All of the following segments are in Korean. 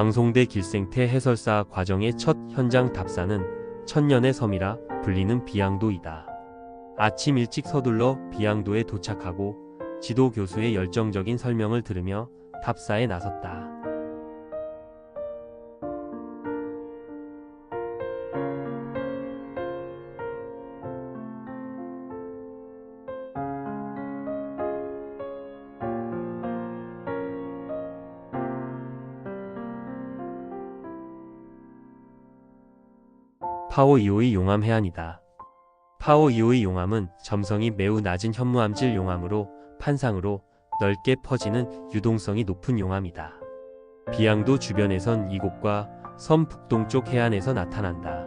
방송대 길생태 해설사 과정의 첫 현장 답사는 천년의 섬이라 불리는 비양도이다. 아침 일찍 서둘러 비양도에 도착하고 지도 교수의 열정적인 설명을 들으며 답사에 나섰다. 파워 2호의 용암 해안이다. 파워 2호의 용암은 점성이 매우 낮은 현무암질 용암으로 판상으로 넓게 퍼지는 유동성이 높은 용암이다. 비양도 주변에선 이곳과 섬 북동쪽 해안에서 나타난다.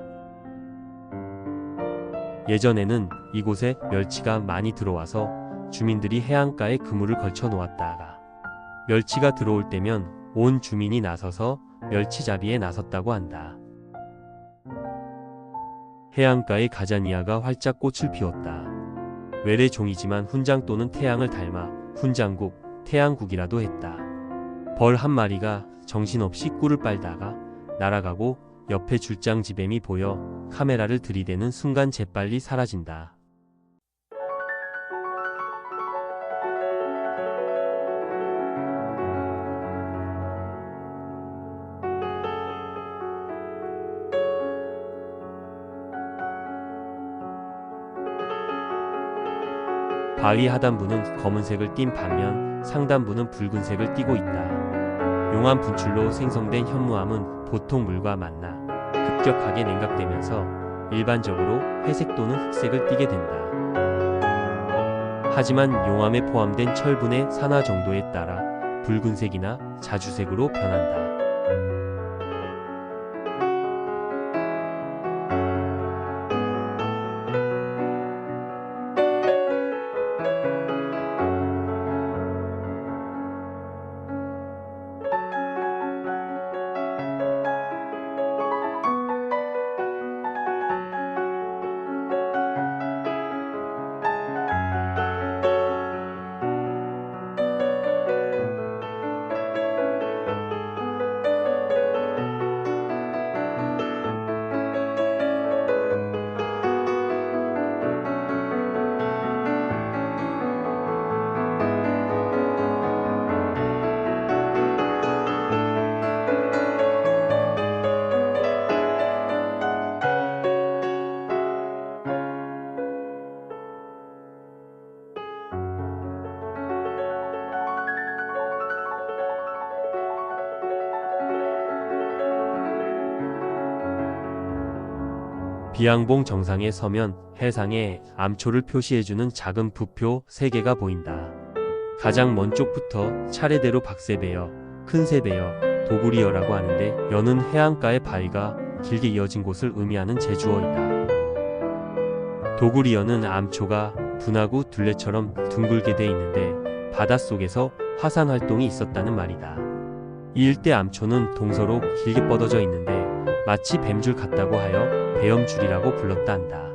예전에는 이곳에 멸치가 많이 들어와서 주민들이 해안가에 그물을 걸쳐 놓았다가 멸치가 들어올 때면 온 주민이 나서서 멸치잡이에 나섰다고 한다. 해안가의 가자니아가 활짝 꽃을 피웠다. 외래 종이지만 훈장 또는 태양을 닮아 훈장국, 태양국이라도 했다. 벌 한 마리가 정신없이 꿀을 빨다가 날아가고 옆에 줄장 지뱀이 보여 카메라를 들이대는 순간 재빨리 사라진다. 바위 하단부는 검은색을 띤 반면 상단부는 붉은색을 띠고 있다. 용암 분출로 생성된 현무암은 보통 물과 만나 급격하게 냉각되면서 일반적으로 회색 또는 흑색을 띠게 된다. 하지만 용암에 포함된 철분의 산화 정도에 따라 붉은색이나 자주색으로 변한다. 비양봉 정상에 서면 해상에 암초를 표시해주는 작은 부표 3개가 보인다. 가장 먼 쪽부터 차례대로 박새배여, 큰새배여, 도구리여라고 하는데 여는 해안가의 바위가 길게 이어진 곳을 의미하는 제주어이다. 도구리여는 암초가 분하고 둘레처럼 둥글게 돼 있는데 바닷속에서 화산 활동이 있었다는 말이다. 이 일대 암초는 동서로 길게 뻗어져 있는데 마치 뱀줄 같다고 하여 배엄줄이라고 불렀다 한다.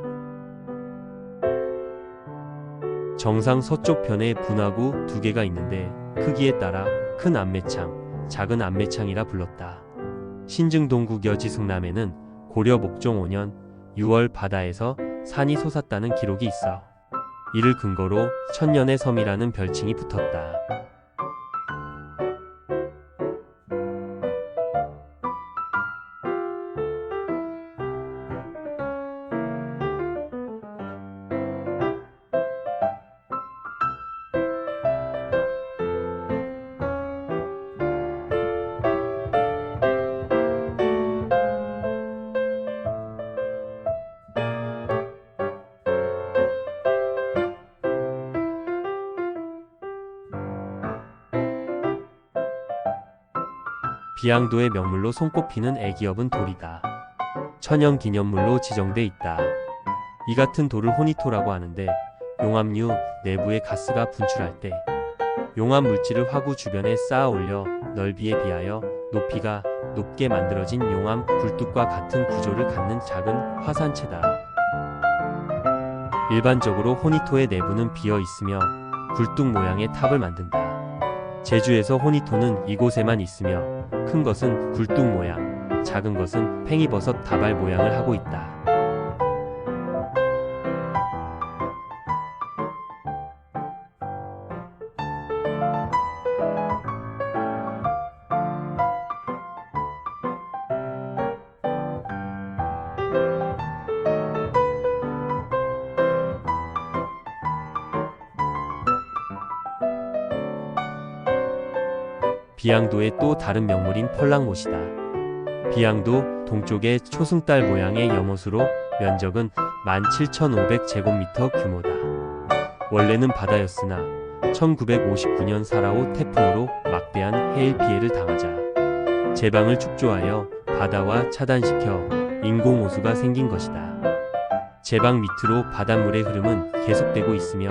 정상 서쪽 편에 분하구 두 개가 있는데 크기에 따라 큰 안매창, 작은 안매창이라 불렀다. 신증동국 여지승남에는 고려 목종 5년 6월 바다에서 산이 솟았다는 기록이 있어 이를 근거로 천년의 섬이라는 별칭이 붙었다. 비양도의 명물로 손꼽히는 애기업은 돌이다. 천연 기념물로 지정돼 있다. 이 같은 돌을 호니토라고 하는데 용암류 내부의 가스가 분출할 때 용암 물질을 화구 주변에 쌓아 올려 넓이에 비하여 높이가 높게 만들어진 용암 굴뚝과 같은 구조를 갖는 작은 화산체다. 일반적으로 호니토의 내부는 비어 있으며 굴뚝 모양의 탑을 만든다. 제주에서 호니토는 이곳에만 있으며 큰 것은 굴뚝 모양, 작은 것은 팽이버섯 다발 모양을 하고 있다. 비양도의 또 다른 명물인 펄랑못이다. 비양도 동쪽의 초승달 모양의 연못으로 면적은 17,500제곱미터 규모다. 원래는 바다였으나 1959년 사라오 태풍으로 막대한 해일 피해를 당하자 제방을 축조하여 바다와 차단시켜 인공호수가 생긴 것이다. 제방 밑으로 바닷물의 흐름은 계속되고 있으며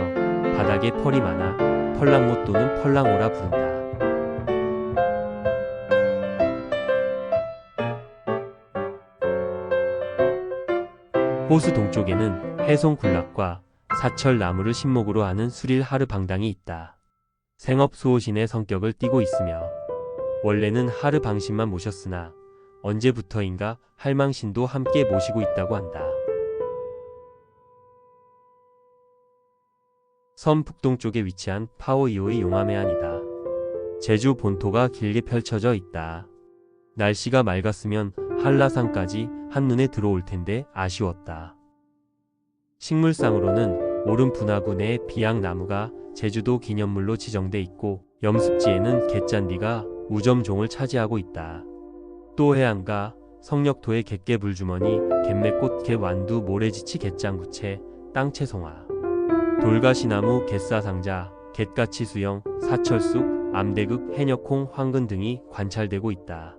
바닥에 펄이 많아 펄랑못 또는 펄랑오라 부른다. 호수 동쪽에는 해송 군락과 사철 나무를 신목으로 하는 수릴 하르 방당이 있다. 생업 수호신의 성격을 띠고 있으며 원래는 하르 방신만 모셨으나 언제부터인가 할망신도 함께 모시고 있다고 한다. 섬 북동쪽에 위치한 파오이오의 용암해안이다. 제주 본토가 길게 펼쳐져 있다. 날씨가 맑았으면 한라산까지 한눈에 들어올 텐데 아쉬웠다. 식물상으로는 오름 분화구 내 비양나무가 제주도 기념물로 지정돼 있고 염습지에는 갯잔디가 우점종을 차지하고 있다. 또 해안가 성력도의 갯개 불주머니, 갯매꽃, 갯완두, 모래지치, 갯장구채, 땅채송화, 돌가시나무, 갯사상자, 갯가치 수영, 사철쑥, 암대극, 해녀콩, 황근 등이 관찰되고 있다.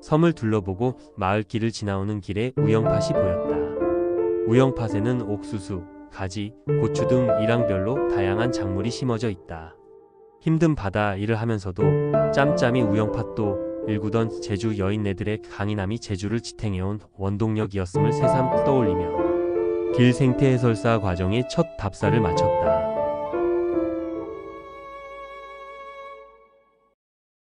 섬을 둘러보고 마을 길을 지나오는 길에 우영팥이 보였다. 우영팥에는 옥수수, 가지, 고추 등 일항별로 다양한 작물이 심어져 있다. 힘든 바다 일을 하면서도 짬짬이 우영팥도 일구던 제주 여인네들의 강인함이 제주를 지탱해온 원동력이었음을 새삼 떠올리며 길 생태 해설사 과정의 첫 답사를 마쳤다.